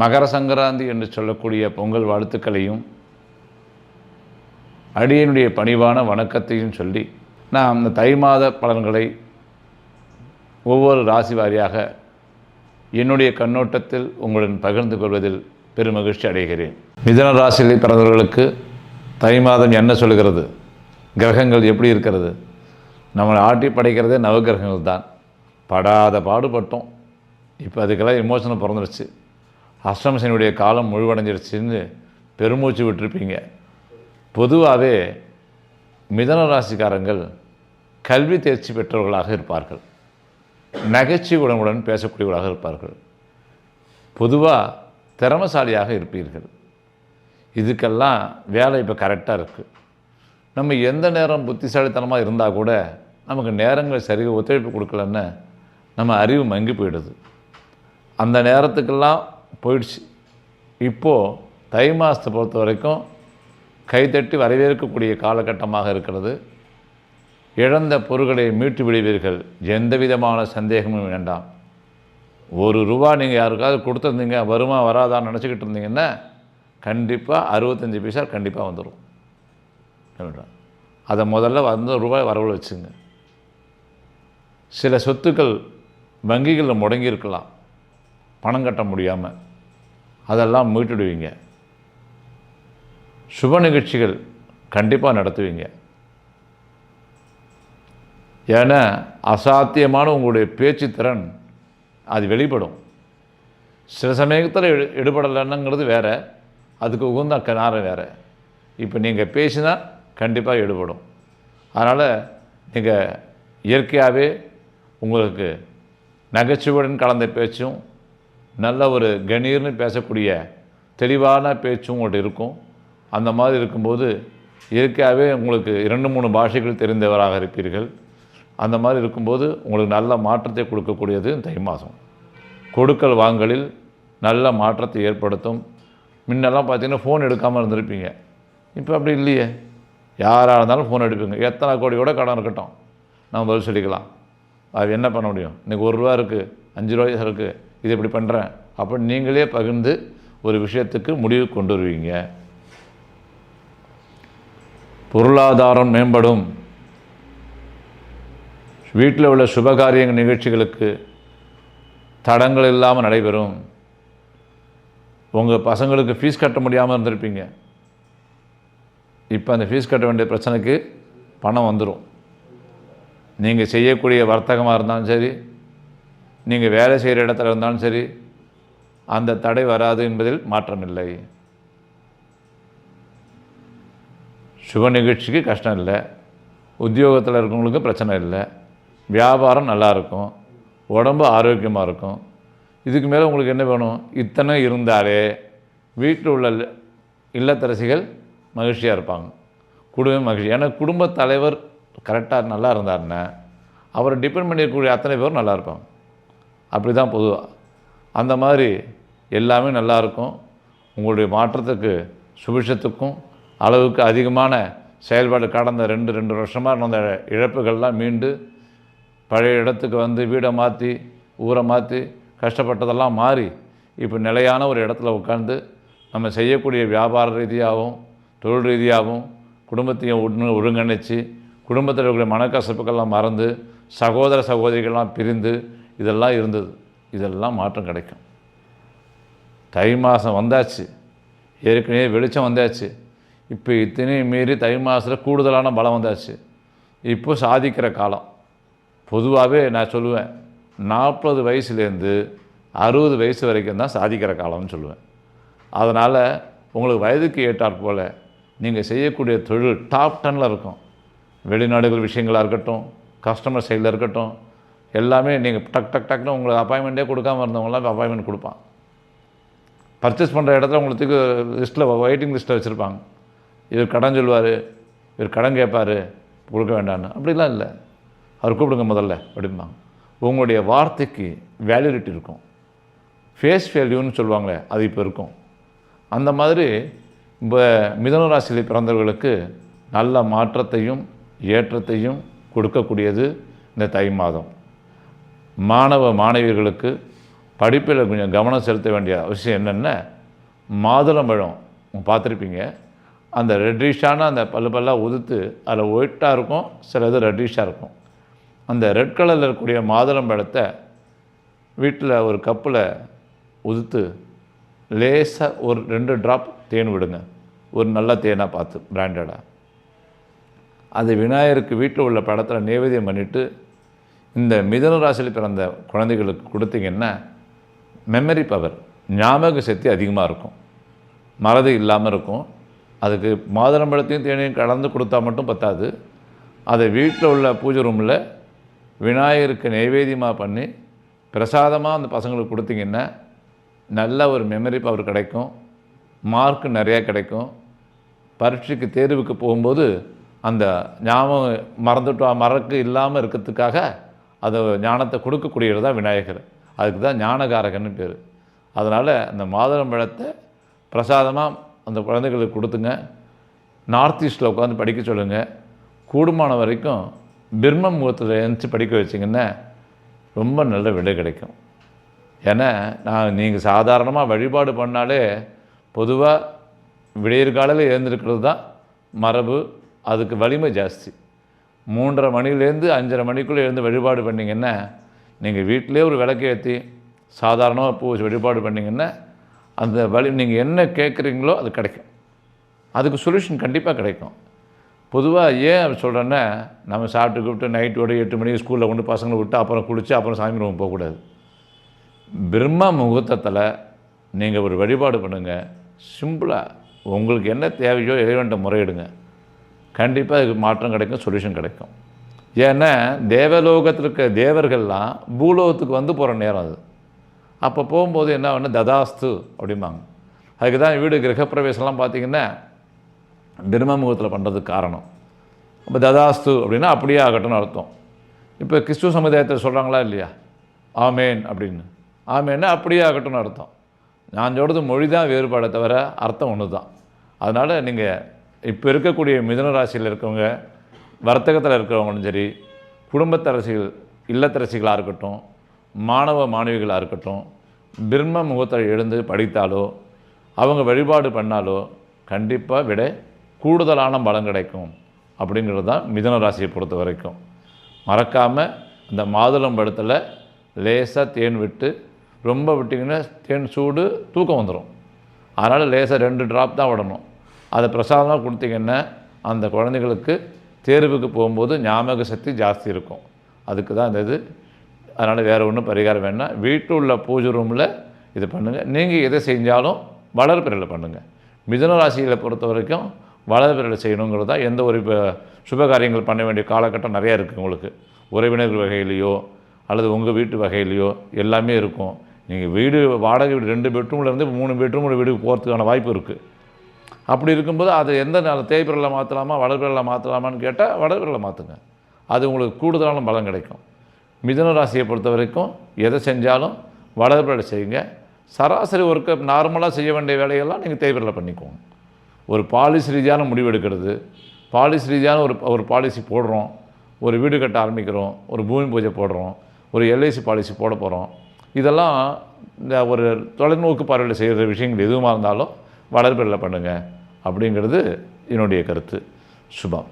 மகர சங்கராந்தி என்று சொல்லக்கூடிய பொங்கல் வாழ்த்துக்களையும் அடியனுடைய பணிவான வணக்கத்தையும் சொல்லி நான் இந்த தை மாத பலன்களை ஒவ்வொரு ராசி வாரியாக என்னுடைய கண்ணோட்டத்தில் உங்களுடன் பகிர்ந்து கொள்வதில் பெருமகிழ்ச்சி அடைகிறேன். மிதன ராசியில் பிறந்தவர்களுக்கு தை மாதம் என்ன சொல்கிறது? கிரகங்கள் எப்படி இருக்கிறது? நம்மளை ஆட்டி படைக்கிறதே நவகிரகங்கள் தான் படாத பாடுபட்டோம். இப்போ அதுக்கெல்லாம் எமோஷனல் பிறந்துருச்சு. அஷ்டமசனுடைய காலம் முழுவடைஞ்சிருச்சுன்னு பெருமூச்சு விட்டுருப்பீங்க. பொதுவாகவே மிதன ராசிக்காரங்கள் கல்வி தேர்ச்சி பெற்றவர்களாக இருப்பார்கள். நகைச்சுவையுடன் பேசக்கூடியவர்களாக இருப்பார்கள். பொதுவாக திறமசாலியாக இருப்பீர்கள். இதுக்கெல்லாம் வேலை இப்போ கரெக்டாக இருக்குது நம்ம எந்த நேரம் புத்திசாலித்தனமாக இருந்தால் கூட நமக்கு நேரங்கள் சரியாக ஒத்துழைப்பு கொடுக்கலன்னு நம்ம அறிவு மங்கி போயிடுது. அந்த நேரத்துக்கெல்லாம் போயிடுச்சு. இப்போது தை மாதத்தை பொறுத்த வரைக்கும் கைதட்டி வரவேற்கக்கூடிய காலகட்டமாக இருக்கிறது. இழந்த பொருட்களை மீட்டு விடுவீர்கள். எந்த விதமான சந்தேகமும் வேண்டாம். ஒரு ரூபா நீங்கள் யாருக்காவது கொடுத்துருந்தீங்க வருமா வராதான்னு நினச்சிக்கிட்டு இருந்தீங்கன்னா கண்டிப்பாக அறுபத்தஞ்சி பைசா கண்டிப்பாக வந்துடும் அதை முதல்ல வந்து ரூபாய் வரவு வச்சுங்க. சில சொத்துக்கள் வங்கிகளில் முடங்கியிருக்கலாம். பணம் கட்ட முடியாமல் அதெல்லாம் மீட்டுடுவீங்க. சுப நிகழ்ச்சிகள் கண்டிப்பாக நடத்துவீங்க. ஏன்னா அசாத்தியமான உங்களுடைய பேச்சு திறன் அது வெளிப்படும். சில சமயத்தில் எடு எடுபடலைன்னுங்கிறது வேறு அதுக்கு உகந்த கனாரம் வேறு. இப்போ நீங்கள் பேசினா கண்டிப்பாக எடுபடும். அதனால் நீங்கள் இயற்கையாகவே உங்களுக்கு நகைச்சுவையுடன் கலந்த பேச்சும் நல்ல ஒரு கணீர்னு பேசக்கூடிய தெளிவான பேச்சும் உங்கள்கிட்ட இருக்கும். அந்த மாதிரி இருக்கும்போது இயற்கையாகவே உங்களுக்கு இரண்டு மூணு பாஷைகள் தெரிந்தவராக இருப்பீர்கள். அந்த மாதிரி இருக்கும்போது உங்களுக்கு நல்ல மாற்றத்தை கொடுக்கக்கூடியது தை மாதம். கொடுக்கல் வாங்கலில் நல்ல மாற்றத்தை ஏற்படுத்தும். முன்னெல்லாம் பார்த்தீங்கன்னா ஃபோன் எடுக்காமல் இருந்திருப்பீங்க. இப்போ அப்படி இல்லையே. யாராக இருந்தாலும் ஃபோன் எடுப்பீங்க. எத்தனை கோடி கூட கடன் இருக்கட்டும். நம்ம பதில் சொல்லிக்கலாம். அது என்ன பண்ண முடியும்? இன்றைக்கி ஒரு ரூபா இருக்குது அஞ்சு ரூபாய் இருக்குது இது இப்படி பண்ணுறேன் அப்போ நீங்களே பகிர்ந்து ஒரு விஷயத்துக்கு முடிவு கொண்டு வருவீங்க. பொருளாதாரம் மேம்படும். வீட்டில் உள்ள சுபகாரிய நிகழ்ச்சிகளுக்கு தடங்கள் இல்லாமல் நடைபெறும். உங்கள் பசங்களுக்கு ஃபீஸ் கட்ட முடியாமல் இருந்திருப்பீங்க. இப்போ அந்த ஃபீஸ் கட்ட வேண்டிய பிரச்சனைக்கு பணம் வந்துடும் நீங்கள் செய்யக்கூடிய வர்த்தகமாக இருந்தாலும் சரி நீங்கள் வேலை செய்கிற இடத்துல இருந்தாலும் சரி அந்த தடை வராது என்பதில் மாற்றமில்லை. சுப நிகழ்ச்சிக்கு கஷ்டம் இல்லை. உத்தியோகத்தில் இருக்கவங்களுக்கு பிரச்சனை இல்லை. வியாபாரம் நல்லா இருக்கும். உடம்பு ஆரோக்கியமாக இருக்கும். இதுக்கு மேலே உங்களுக்கு என்ன வேணும்? இத்தனை இருந்தாலே வீட்டில் உள்ள இல்லத்தரசிகள் மகிழ்ச்சியாக இருப்பாங்க. குடும்பம் மகிழ்ச்சி. ஏன்னா குடும்ப தலைவர் கரெக்டாக நல்லா இருந்தாருன்னா அவரை டிபெண்ட் பண்ணியிருக்கக்கூடிய அத்தனை பேரும் நல்லா இருப்பாங்க. அப்படி தான் பொதுவாக அந்த மாதிரி எல்லாமே நல்லா இருக்கும் உங்களுடைய மாற்றத்துக்கு சுபிஷத்துக்கும் அளவுக்கு அதிகமான செயல்பாடு கடந்த ரெண்டு ரெண்டு வருஷமாக நடந்த இழப்புகள்லாம் மீண்டு பழைய இடத்துக்கு வந்து வீடை மாற்றி ஊரை மாற்றி கஷ்டப்பட்டதெல்லாம் மாறி இப்போ நிலையான ஒரு இடத்துல உட்காந்து நம்ம செய்யக்கூடிய வியாபார ரீதியாகவும் தொழில் ரீதியாகவும் குடும்பத்தையும் ஒன்று ஒருங்கிணைச்சு குடும்பத்தில் இருக்கக்கூடிய மனக்கசப்புக்கெல்லாம் மறந்து சகோதர சகோதரிகள்லாம் பிரிந்து இதெல்லாம் இருந்தது. இதெல்லாம் மாற்றம் கிடைக்கும். தை மாதம் வந்தாச்சு. ஏற்கனவே வெளிச்சம் வந்தாச்சு. இப்போ இத்தனையும் மீறி தை மாதத்தில் கூடுதலான பலம் வந்தாச்சு. இப்போ சாதிக்கிற காலம். பொதுவாகவே நான் சொல்லுவேன் நாற்பது வயசுலேருந்து அறுபது வயசு வரைக்கும் தான் சாதிக்கிற காலம்னு சொல்லுவேன். அதனால் உங்களுக்கு வயதுக்கு ஏற்றாற் போல் நீங்கள் செய்யக்கூடிய தொழில் டாப் டெனில் இருக்கும். வெளிநாடுகள் விஷயங்களாக இருக்கட்டும் கஸ்டமர் சைடில் இருக்கட்டும் எல்லாமே நீங்கள் டக் டக் டக்னு உங்களுக்கு அப்பாயின்மெண்ட்டே கொடுக்காம இருந்தவங்களாம் அப்பாயின்மெண்ட் கொடுப்பான். பர்ச்சேஸ் பண்ணுற இடத்துல உங்களுக்கு லிஸ்ட்டில் வெயிட்டிங் லிஸ்ட்டில் வச்சுருப்பாங்க. இவர் கடன் சொல்லுவார் இவர் கடன் கேட்பார் கொடுக்க வேண்டான்னு அப்படிலாம் இல்லை. அவர் கூப்பிடுங்க முதல்ல அப்படிம்பாங்க. உங்களுடைய வார்த்தைக்கு வேல்யூரிட்டி இருக்கும். ஃபேஸ் வேல்யூன்னு சொல்லுவாங்களே அது இப்போ இருக்கும். அந்த மாதிரி இப்போ மிதன ராசியில் பிறந்தவர்களுக்கு நல்ல மாற்றத்தையும் ஏற்றத்தையும் கொடுக்கக்கூடியது இந்த தை மாதம். மாணவ மாணவியர்களுக்கு படிப்பில் கொஞ்சம் கவனம் செலுத்த வேண்டிய அவசியம் என்னென்ன மாதுளம்பழம் பார்த்துருப்பீங்க. அந்த ரெட்டிஷான அந்த பல்லு பல்லாக உதுத்து அதில் ஒயிட்டாக இருக்கும் சில இது ரெட்டிஷாக இருக்கும். அந்த ரெட் கலரில் இருக்கக்கூடிய மாதுளம்பழத்தை வீட்டில் ஒரு கப்பில் உதுத்து லேசாக ஒரு ரெண்டு ட்ராப் தேன் விடுங்க. ஒரு நல்ல தேனாக பார்த்து பிராண்டடாக அது விநாயகருக்கு வீட்டில் உள்ள படத்தில் நைவேத்தியம் பண்ணிவிட்டு இந்த மிதன ராசியில் பிறந்த குழந்தைகளுக்கு கொடுத்தீங்கன்னா மெமரி பவர் ஞாபக சக்தி அதிகமாக இருக்கும். மறதி இல்லாமல் இருக்கும். அதுக்கு மாதுளம்பழத்தையும் தேனையும் கலந்து கொடுத்தா மட்டும் பத்தாது. அதை வீட்டில் உள்ள பூஜை ரூமில் விநாயகருக்கு நைவேத்தியமாக பண்ணி பிரசாதமாக அந்த பசங்களுக்கு கொடுத்தீங்கன்னா நல்ல ஒரு மெமரி பவர் கிடைக்கும். மார்க் நிறையா கிடைக்கும். பரீட்சைக்கு தேர்வுக்கு போகும்போது அந்த ஞாபகம் மறந்துட்டோம் மறக்கு இல்லாமல் இருக்கிறதுக்காக அதை ஞானத்தை கொடுக்கக்கூடியவர் தான் விநாயகர். அதுக்கு தான் ஞானகாரகன்னு பேர். அதனால் அந்த மாதுளம்பழத்தை பிரசாதமாக அந்த குழந்தைகளுக்கு கொடுத்துங்க. நார்த் ஈஸ்ட்டில் உட்காந்து படிக்க சொல்லுங்கள் கூடுமான வரைக்கும் பிரம்ம முகத்தில் எழுந்துச்சு படிக்க வச்சிங்கன்னா ரொம்ப நல்ல விடை கிடைக்கும். ஏன்னா நான் நீங்கள் சாதாரணமாக வழிபாடு பண்ணாலே பொதுவாக விடியற் எழுந்திருக்கிறது தான் மரபு. அதுக்கு வலிமை ஜாஸ்தி. மூன்றரை மணிலேருந்து அஞ்சரை மணிக்குள்ளே எழுந்து வழிபாடு பண்ணிங்கன்னா நீங்கள் வீட்டிலே ஒரு விளக்கு ஏற்றி சாதாரணமாக பூ வச்சு வழிபாடு பண்ணிங்கன்னா அந்த வழி நீங்கள் என்ன கேட்குறீங்களோ அது கிடைக்கும். அதுக்கு சொல்யூஷன் கண்டிப்பாக கிடைக்கும். பொதுவாக ஏன் அப்படி சொல்கிறேன்னா நம்ம சாப்பிட்டு கூப்பிட்டு நைட்டோட எட்டு மணிக்கு ஸ்கூலில் கொண்டு பசங்களை விட்டு அப்புறம் குளித்து அப்புறம் சாமி ரூம் போகக்கூடாது. பிரம்ம முகூர்த்தத்தில் நீங்கள் ஒரு வழிபாடு பண்ணுங்கள் சிம்பிளாக உங்களுக்கு என்ன தேவையோ இறைவன்ட்ட முறையிடுங்க. கண்டிப்பாக அதுக்கு மாற்றம் கிடைக்கும் சொல்யூஷன் கிடைக்கும். ஏன்னா தேவலோகத்தில் இருக்க தேவர்கள்லாம் பூலோகத்துக்கு வந்து போகிற நேரம் அது. அப்போ போகும்போது என்ன ஒன்று ததாஸ்து அப்படிம்பாங்க. அதுக்கு தான் வீடு கிரகப்பிரவேசம்லாம் பார்த்திங்கன்னா பிரம்ம முகூர்த்தத்தில் பண்ணுறதுக்கு காரணம். இப்போ ததாஸ்து அப்படின்னா அப்படியே ஆகட்டும்னு அர்த்தம். இப்போ கிறிஸ்துவ சமுதாயத்தில் சொல்கிறாங்களா இல்லையா? ஆமேன் அப்படின்னு. ஆமேன்னா அப்படியே ஆகட்டும்னு அர்த்தம். நான் சொல்கிறது மொழி தான் வேறுபாடை தவிர அர்த்தம் ஒன்று தான் அதனால் நீங்கள் இப்போ இருக்கக்கூடிய மிதன ராசியில் இருக்கவங்க வர்த்தகத்தில் இருக்கிறவங்களும் சரி குடும்பத்தரசிகள் இல்லத்தரசிகளாக இருக்கட்டும் மாணவ மாணவிகளாக இருக்கட்டும் பிரம்ம முகத்தில் எழுந்து படித்தாலோ அவங்க வழிபாடு பண்ணாலோ கண்டிப்பாக விட கூடுதலான பலம் கிடைக்கும். அப்படிங்கிறது தான் மிதன ராசியை பொறுத்த வரைக்கும். மறக்காமல் இந்த மாதுளம் படத்தில் லேசாக தேன் விட்டு ரொம்ப விட்டிங்கன்னா தேன் சூடு தூக்கம் வந்துடும் அதனால் லேசாக ரெண்டு ட்ராப் தான் விடணும். அதை பிரசாதமாக கொடுத்தீங்கன்னா அந்த குழந்தைகளுக்கு தேர்வுக்கு போகும்போது ஞாபக சக்தி ஜாஸ்தி இருக்கும். அதுக்கு தான் இந்த இது. அதனால் வேறு ஒன்றும் பரிகாரம் வேணாம் வீட்டில் உள்ள பூஜை ரூமில் இது பண்ணுங்கள் நீங்கள் எதை செஞ்சாலும் வளர்பிறையில் பண்ணுங்கள் மிதுன ராசியில் பொறுத்த வரைக்கும் வளர்பிறையில் செய்யணுங்கிறது தான் எந்த ஒரு இப்போ சுபகாரியங்கள் பண்ண வேண்டிய காலகட்டம் நிறையா இருக்குது உங்களுக்கு. உறவினர்கள் வகையிலையோ அல்லது உங்கள் வீட்டு வகையிலையோ எல்லாமே இருக்கும். நீங்கள் வீடு வாடகை வீடு ரெண்டு பெட்ரூம்லேருந்து மூணு பெட்ரூம் வீடுக்கு போகிறதுக்கான வாய்ப்பு இருக்குது அப்படி இருக்கும்போது அது எந்த நாள் தேய்பிரலில் மாற்றலாமா வளர்பிரலில் மாற்றலாமான்னு கேட்டால் வளர்பிரலில் மாற்றுங்க அது உங்களுக்கு கூடுதலான பலம் கிடைக்கும். மிதன ராசியை பொறுத்த வரைக்கும் எதை செஞ்சாலும் வளர்பிரலில் செய்யுங்க. சராசரி ஒர்க்கை நார்மலாக செய்ய வேண்டிய வேலையெல்லாம் நீங்கள் தேய்பிரலில் பண்ணிக்கோங்க. ஒரு பாலிசி ரீதியான முடிவு எடுக்கிறது. பாலிசி ரீதியான ஒரு ஒரு பாலிசி போடுறோம். ஒரு வீடு கட்ட ஆரம்பிக்கிறோம். ஒரு பூமி பூஜை போடுறோம். ஒரு எல்ஐசி பாலிசி போட போகிறோம் இதெல்லாம் இந்த ஒரு தொலைநோக்கு பார்வையில் செய்கிற விஷயங்கள் எதுவுமா இருந்தாலும் வளர்பிறையில் பண்ணுங்கள் அப்படிங்கிறது என்னுடைய கருத்து. சுபம்.